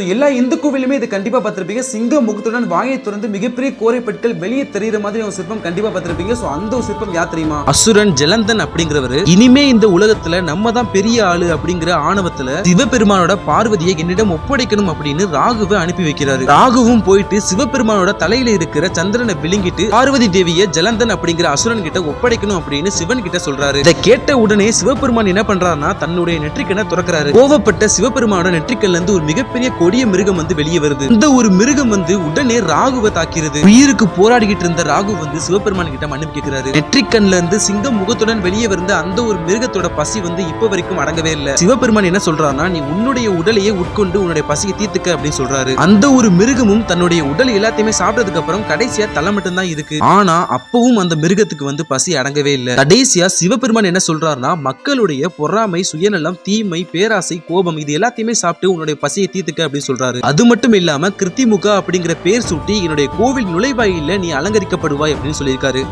எல்லா இந்து கோவிலுமே இது கண்டிப்பா பார்த்திருப்பீங்க. சிங்க முகத்துடன் வாயை திறந்து மிகப்பெரிய கோரைப்பட்கள் வெளியே தெரியுற மாதிரி ஒரு சிற்பம் கண்டிப்பா பார்த்திருப்பீங்க. சோ அந்த ஒரு சிற்பம் யார் தெரியுமா? அசுரன் ஜலந்தன் அப்படிங்கிறவர். இனிமே இந்த உலகத்துல நம்ம தான் பெரிய ஆளு அப்படிங்கிற ஆணவத்துல சிவபெருமானோட பார்வதியை என்னிடம் ஒப்படைக்கணும் அப்படின்னு ராகுவை அனுப்பி வைக்கிறாரு. ராகுவும் போயிட்டு சிவபெருமானோட தலையில இருக்கிற சந்திரனை விழுங்கிட்டு பார்வதி தேவியை ஜலந்தன் அப்படிங்கிற அசுரன் கிட்ட ஒப்படைக்கணும் அப்படின்னு சிவன் கிட்ட சொல்றாரு. இதை கேட்ட உடனே சிவபெருமான் என்ன பண்றாருன்னா தன்னுடைய நெற்றிக்கனை துறக்கிறாரு. கோவப்பட்ட சிவபெருமானோட நெற்றிக்கல்ல இருந்து ஒரு மிகப்பெரிய கொடிய மிருகம் வந்து வெளியே வருது. இந்த ஒரு மிருகம் வந்து உடனே ராகுவை தாக்கிறது. உயிருக்கு போராடிக்கிட்டு இருந்த ராகு வந்து சிவபெருமான் கிட்ட மன்னிப்பு கேட்கிறாரு நெற்றிக்கண்ல இருந்து சிங்கம் முகத்துடன் வெளியே வந்த அந்த ஒரு மிருகத்தோட பசி வந்து இப்ப வரைக்கும் அடங்கவே இல்ல. சிவபெருமான் என்ன சொல்றாருன்னா நீ உன்னுடைய உடலையே உட்கொண்டு உன்னுடைய பசியை தீர்த்துக்க அப்படின்னு சொல்றாரு. அந்த ஒரு மிருகமும் தன்னுடைய உடல் எல்லாத்தையுமே சாப்பிட்டதுக்கு அப்புறம் கடைசியா தலை மட்டும்தான் இருக்கு. ஆனா அப்பவும் அந்த மிருகத்துக்கு வந்து பசி அடங்கவே இல்ல. கடைசியா சிவபெருமான் என்ன சொல்றாருன்னா மக்களுடைய பொறாமை சுயநலம் தீமை பேராசை கோபம் இது எல்லாத்தையுமே சாப்பிட்டு உன்னுடைய பசியை தீர்த்துக்க அப்படின்னு சொல்றாரு. அது மட்டும் இல்லாம கிருத்திமுக அப்படிங்கிற பேர் சூட்டி என்னுடைய கோவில் நுழைவாயில நீ அலங்கரிக்கப்படுவாய் அப்படின்னு சொல்லியிருக்காரு.